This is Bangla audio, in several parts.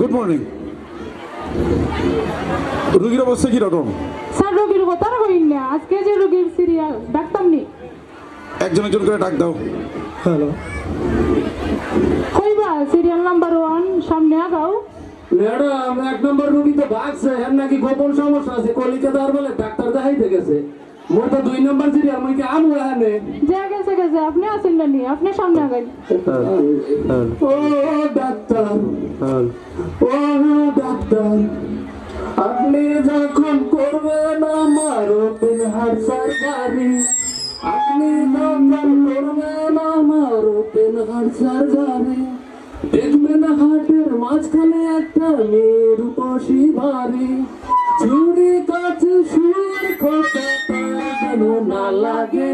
গুড মর্নিং রুগীর অবস্থা কীরকম স্যার রোগীর কথা কইন না। আজকে যে রোগীর সিরিয়াল ডাক্তার নি একজন একজন করে ডাক দাও। হ্যালো। কইবা সিরিয়াল নাম্বার ওয়ান সামনে আগাও। ম্যাডাম এক নম্বর রুগী তো ভাগছে এর নাকি গোপন সমস্যা আছে। কলিকাতার বলে ডাক্তার দেখাইতে গেছে। মোর তো দুই নম্বর সিরিয়াল আমি কি আমু এখানে যে গেছে গেছে আপনি আছেন না নি? আপনি সামনে আগাই। ও ডাক্তার ও ডাক্তার আপনি যখন করবেন আমার ওপেন হার্ট সার্জারি আপনি যখন করবেন আমার ওপেন হার্ট সার্জারি দেখবেন হার্টের মাঝখানে একটা মেয়ের উপসী ভারী চুরি কাছে শুয়ে কথা যেন না লাগে।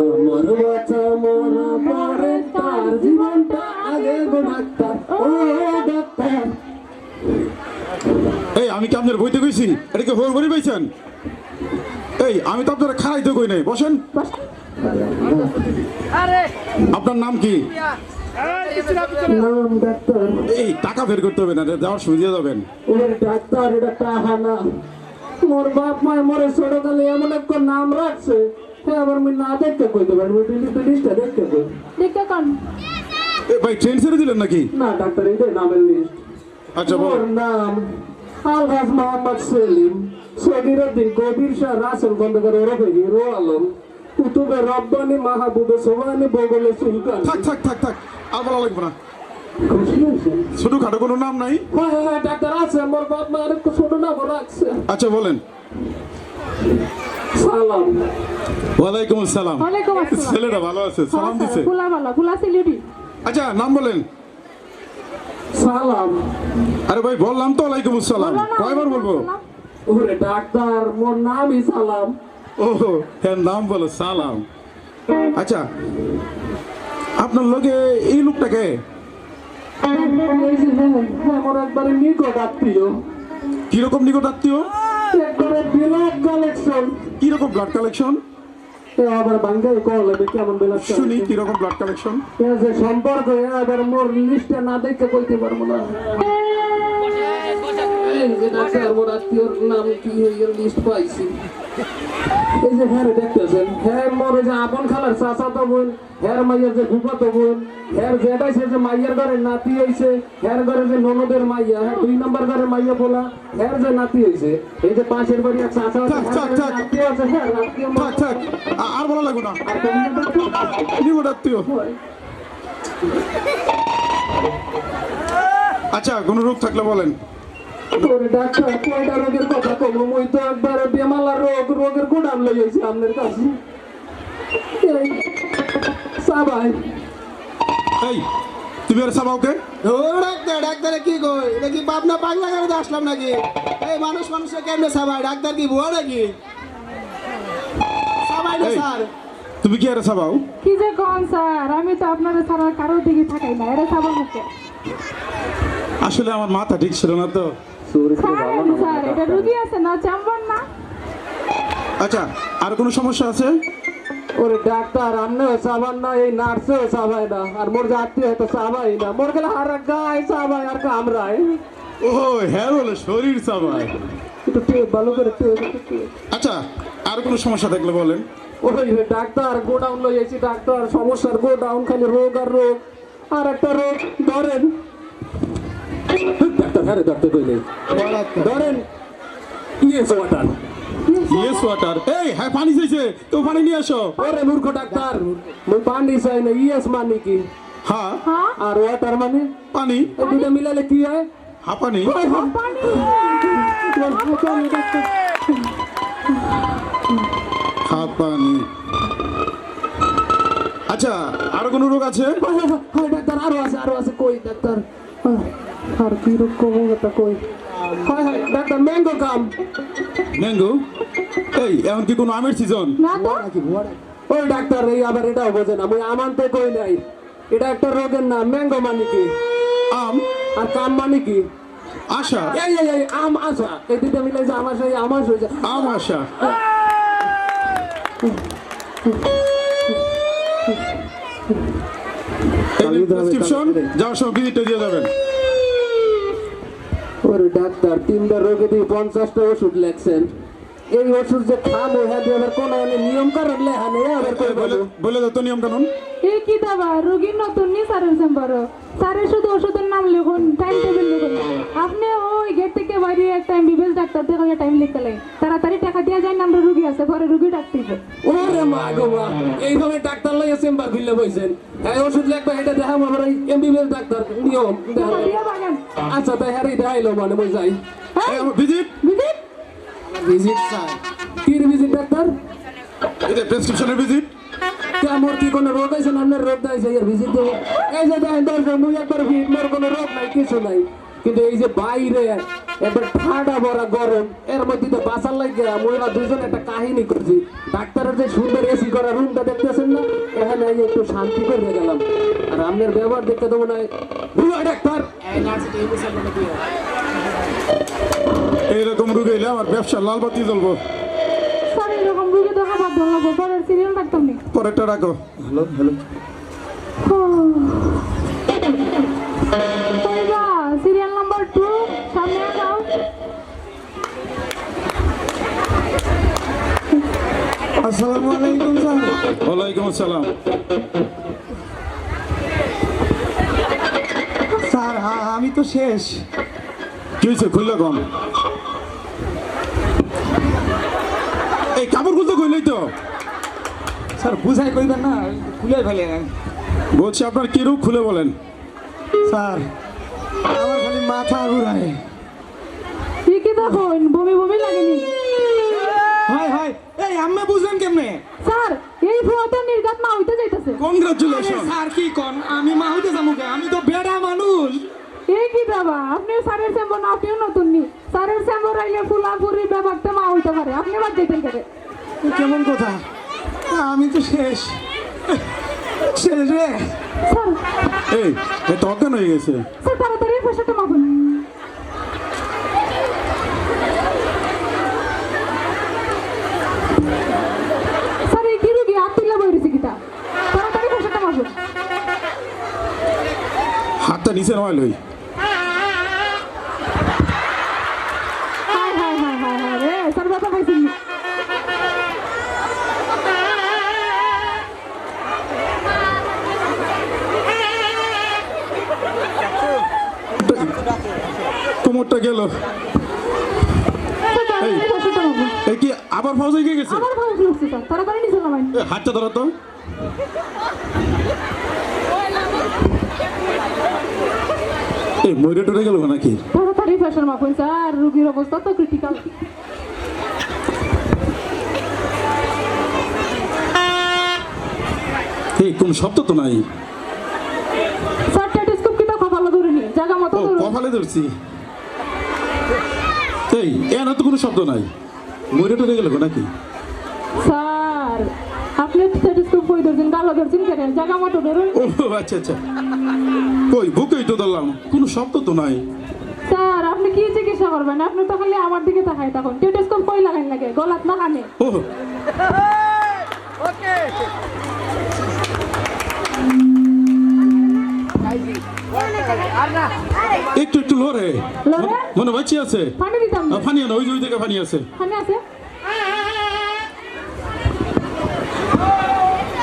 আমার বাচ্চা মনে পড়ে তার জীবনটা আগে গো ডাক্তার। ও ডাক্তার। এই আমি কি আপনার বইতে কইছি এটা কি হোর করে পাইছেন এই আমি তো আপনার খারাইতে কই নাই। বসেন। আপনার নাম কি? নাম ডাক্তার। এই টাকা বের করতে হবে না এটা দেওয়ার সুবিধা যাবেন ডাক্তার এটা টাহানা মোর বাপ মায় মরে ছোটকালে এমন একটা নাম রাখছে। হ্যাঁ আবার আমি না দেখতে কইতে পারি লিস্টটা দেখতে কই? দেখতে কন। এই ভাই ট্রেন ছেড়ে দিলেন নাকি? না ডাক্তার এটাই নামের লিস্ট আচ্ছা বল নাম আলহাজ মোহাম্মদ সেলিম। সগিরুদ্দিন কবির শাহ রাসেল খন্দকার ওরফে হিরো আলম। কুতুবে রব্বানি মাহবুবে সোবানি বগলে সুলতান। থাক থাক থাক থাক আর বলা লাগবে না। ছোট খাটো কোনো নাম নাই? হ্যাঁ হ্যাঁ, হ্যাঁ ডাক্তার আছে মোর বাপ মা আরেকটু ছোট নাম রাখছে আচ্ছা বলেন। সালাম। ওয়ালাইকুম আসসালাম। ওয়ালাইকুম আসসালাম। ছেলেটা ভালো আছে? সালাম দিছে? ফুলা ভালো ফুলা সিলিউডি আচ্ছা নাম বলেন। সালাম। আরে ভাই বললাম তো ওয়ালাইকুম আসসালাম। কয়বার বলব? ওরে ডাক্তার মোর নামই সালাম। ও হ্যাঁ নাম বলো সালাম। আচ্ছা আপনার লোকে এই লোকটাকে এই যে, মোর একবারে নিকট আত্মীয়। কীরকম নিকট আত্মীয়? একবারে বিলাপ কালেকশন কীরকম ব্লাড কালেকশন আবার বাঙ্গাই কল হবে কেমন বিলাপ শুনি কীরকম ব্লাড কালেকশন যে সম্পর্ক এবার মোর লিস্টে না দেখে কইতে পারব না। ডাক্তার মোর আত্মীয়র নাম কি লিস্ট পাইছি? এই যে হ্যাঁ দেখতেছেন হ্যাঁ মোর যে আপন খালার চাচা তো বোন হ্যার মাইয়ার যে ফুফা তো বোন হ্যার জেটাইছে যে মাইয়ার ঘরে নাতি হইছে হ্যার ঘরে যে ননদের মাইয়া হ্যাঁ দুই নম্বর ঘরে মাইয়া বলা হ্যার যে নাতি হইছে এই যে পাশের বাড়ি এক চাচা আছে। আত্মীয় হ্যাঁ আর বলা লাগবে না? নিকট আত্মীয় আচ্ছা কোনো রোগ থাকলে বলেন ওরে ডাক্তার কয়টা রোগের কথা কম? মই তো একবার বেমালা রোগ রোগের গোডাম লই আইছি আপনার কাছে। এই সাবাই। এই তুমি আর সাবাওকে ও ডাক্তার ডাক্তারে কি কই? এটা কি পাবনা পাগলা গাড়িতে আসলাম নাকি? এই মানুষ মানুষে কেমনে সাবাই? ডাক্তার কি ভুয়া নাকি? সাবাই না স্যার। তুমি কি আর সাবাও? কি যে কন স্যার? আমি তো আপনার ছাড়া কারোর দিকে থাকাই না। সাবান মুখে আসলে আমার মাথা ঠিক ছিল না তো। আচ্ছা আর কোনো সমস্যা আছে? ওরে ডাক্তার আমনেও সাবান না এই নার্সেও সাবাই না আর মোর যাত্রী হয়তো সাবাই না। মোর গেলে হার গায়ে সাবাই আর কামড়ায়। ও হ্যাঁ বলে শরীর সাবাই একটু টেপ ভালো করে টেপ আচ্ছা আর কোনো সমস্যা থাকলে বলেন? ওই রে ডাক্তার গোডাউন লই আইছি ডাক্তার সমস্যার গোডাউন খালি রোগ আর রোগ। আর একটা রোগ ধরেন ডাক্তার হ্যাঁ ডাক্তার কইলে ধরেন ইয়েস ওয়াটার। Yes water. এই হ্যাঁ পানি চাইছে। তো পানি নিয়ে আসো। ওরে মূর্খ ডাক্তার মই পানি চাই না ইয়েস মানে কি? হ্যাঁ। হ্যাঁ। আর ওয়াটার মানে? পানি। এই দুটা মিলালে কি হয়? হ্যাঁ পানি। পানি। হ্যাঁ পানি। আচ্ছা আর কোনো রোগ আছে? ডাক্তার আরও আছে আরও আছে। কই ডাক্তার? হয় হয় ডাক্তার ম্যাঙ্গো কাম ম্যাঙ্গো এই এমন কি কোনো আমের সিজন না তো ওই ডাক্তার এই আবার এটাও বোঝে না আমি আমানতে কই নাই এটা একটা রোগের নাম ম্যাঙ্গো মানে কি আম আর কাম মানে কি আশা এই এই এই আম আসা এই দুটো মিলে যে আমার সেই আমার হয়ে যায় আম আশা এই প্রেসক্রিপশন যাওয়ার সময় ভিজিটটা দিয়ে যাবেন ওরে ডাক্তার তিনটা রোগে দিয়ে পঞ্চাশটা ওষুধ লেখছেন। এই ওষুধ যে খাব হ্যাঁ দিয়ে আবার কোনো নিয়ম কারণ লেখা নেই আবার করে বলে। বলে তো নিয়ম কানুন। এই কি দাবা রোগীর নতুন নি স্যারের চেম্বার। স্যারের শুধু ওষুধের নাম লিখুন টাইম টেবিল লিখুন। আপনি ওই গেট থেকে বাইরে একটা এমবিবিএস ডাক্তার দেখে টাইম লিখতে লাগে। তাড়াতাড়ি টাকা দিয়ে যায় আমরা রুগী আছে ঘরে রুগী ডাকতে। ওরে মা গো মা এইভাবে ডাক্তার লইয়া চেম্বার খুললে বইছেন। হ্যাঁ ওষুধ লেখবা এটা দেখাম আবার এই এমবিবিএস ডাক্তার নিয়ম। আচ্ছা তাই হ্যাঁ দেখাইলো মানে মই যাই। এই আমার ভিজিট ভিজিট কি ভিজিট ডাক্তার এই প্রেসক্রিপশনের ভিজিট কে আমার কি কোনো রোগ আছে না আপনার রোগ আছে এর ভিজিট দেবো। এই যে দেখেন দর্শক মুই একবার ভিড় মোর কোনো রোগ নাই কিছু নাই। কিন্তু এই যে বাইরে একবার ঠান্ডা ভরা গরম এর মধ্যে তো বাসার লাগে আমরা দুজন একটা কাহিনী করছি। ডাক্তারের যে সুন্দর এসি করা রুমটা দেখতেছেন না? এখানে এই একটু শান্তি করে গেলাম। আর আপনার ব্যবহার দেখতে তো মনে হয় ডাক্তার! এইরকম রুগী এলে আমার ব্যবসা লাল বাতি জ্বলবো। পরেরটা রাখো। Hello hello. Serial number two সামনে আগাও আসসালামু আলাইকুম স্যার। ওয়ালাইকুম আসসালাম। স্যার আমি তো শেষ। কি হয়েছে? খুললে কম। এই কাপড় খুলতে কইলেই তো। স্যার বুঝাই কইবেন না খুলে ফেলে। বলছি আপনার কি রোগ খুলে বলেন? স্যার আমার খালি মাথা ঘুরায় ঠিকই দেখুন? বমি বমি লাগেনি? হয় হয়। এই আম্মা বুঝলেন কেমনে? স্যার এই ফুয়াতে নির্গাত মা হইতে যাইতেছে। কংগ্রাচুলেশন স্যার কি কন? আমি মা হইতে যাব আমি তো বেড়া মানুষ। এই কি দাবা আপনি স্যারের চেম্বার না আপনিও নতুন নি। স্যারের চেম্বার আইলে হইতে বাদ কেটে কেমন কথা? আমি তো শেষ। শেষ রে। এই এটা অজ্ঞান হয়ে গেছে? স্যার তাড়াতাড়ি পয়সাটা হাতটা নিচে নয় লই কোমরটা গেল। এই কি আবার ফাউজ হয়ে গেছে? হাতটা ধরো তো। এই ময়ূরে টরে গেল নাকি? তাড়াতাড়ি প্রেশার মাপুন স্যার রুগীর অবস্থা তো ক্রিটিক্যাল এই কোন শব্দ তো নাই স্যার টেলিস্কোপ কিটা কপালে ধরে নি জায়গা মতো কপালে ধরছি। এই এর তো কোনো শব্দ নাই। ময়ূরে টরে গেল নাকি? স্যার আপনি কই ধরছেন গালো ধরছেন কেন? জায়গা মতো ধরুন। ও আচ্ছা আচ্ছা। কই বুকেই তো ধরলাম। কোনো শব্দ তো নাই। স্যার আপনি কি চিকিৎসা করবেন? আপনি তো খালি আমার দিকে তাকাই তখন টেলিস্কোপ কই লাগাই লাগে গলাত না কানে ও। একটু একটু লড়ে? মনে বাঁচি আছে? না ফানি আনো ওই ওই দিকে ফানি আছে।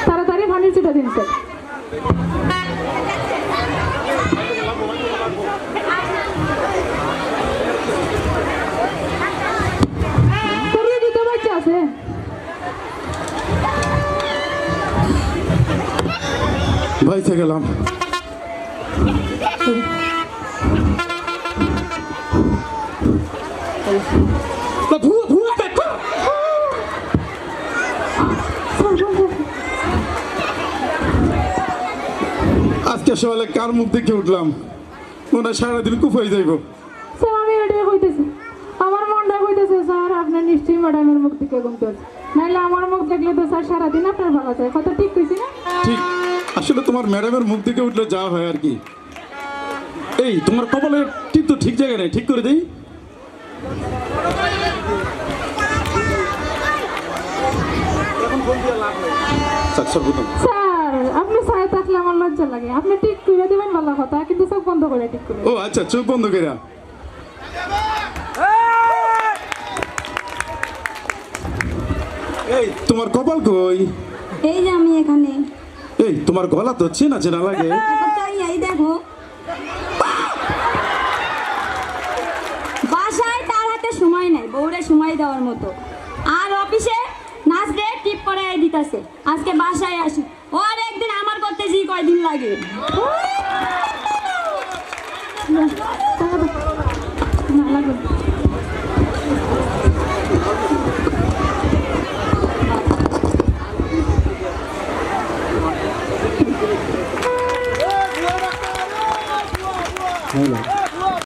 তাড়াতাড়ি পানির চিটা দিন স্যার আছে। বাইতে গেলাম। দেখো স্যার। আজকে সকালে কার মুখ দেখে উঠলাম? মনে সারাদিন হয়ে যাইব। স্যার আমি এটাই কইতেছি। আমার মনটা কইতেছে স্যার আপনার নিশ্চয়ই ম্যাডামের মুখ দিকে ঘুমতে নাহলে আমার মুখ দেখলে তো স্যার সারাদিন আপনার ভালো চাই কথা ঠিক কইছি না? ঠিক। আসলে তোমার ম্যাডামের মুখ দেখে উঠলে যা হয় আর কি। এই তোমার কপালের টিপ তো ঠিক জায়গায় নেই ঠিক করে দেই। আপনি ছায়া থাকলে আমার লজ্জা লাগে। আপনি ঠিক করে দেবেন ভালো কথা কিন্তু চোখ বন্ধ করে ঠিক করে ও আচ্ছা চোখ বন্ধ করে এই তোমার কপাল কই? এই যে আমি এখানে। এই তোমার গলা তো চেনা চেনা লাগে। এই দেখো। সময় দেওয়ার মতো। আর অফিসে নাচবে টিপ করে দিতেছে। আজকে বাসায় আসি। ও আর একদিন আমার করতে যে কয়দিন লাগে। Hello.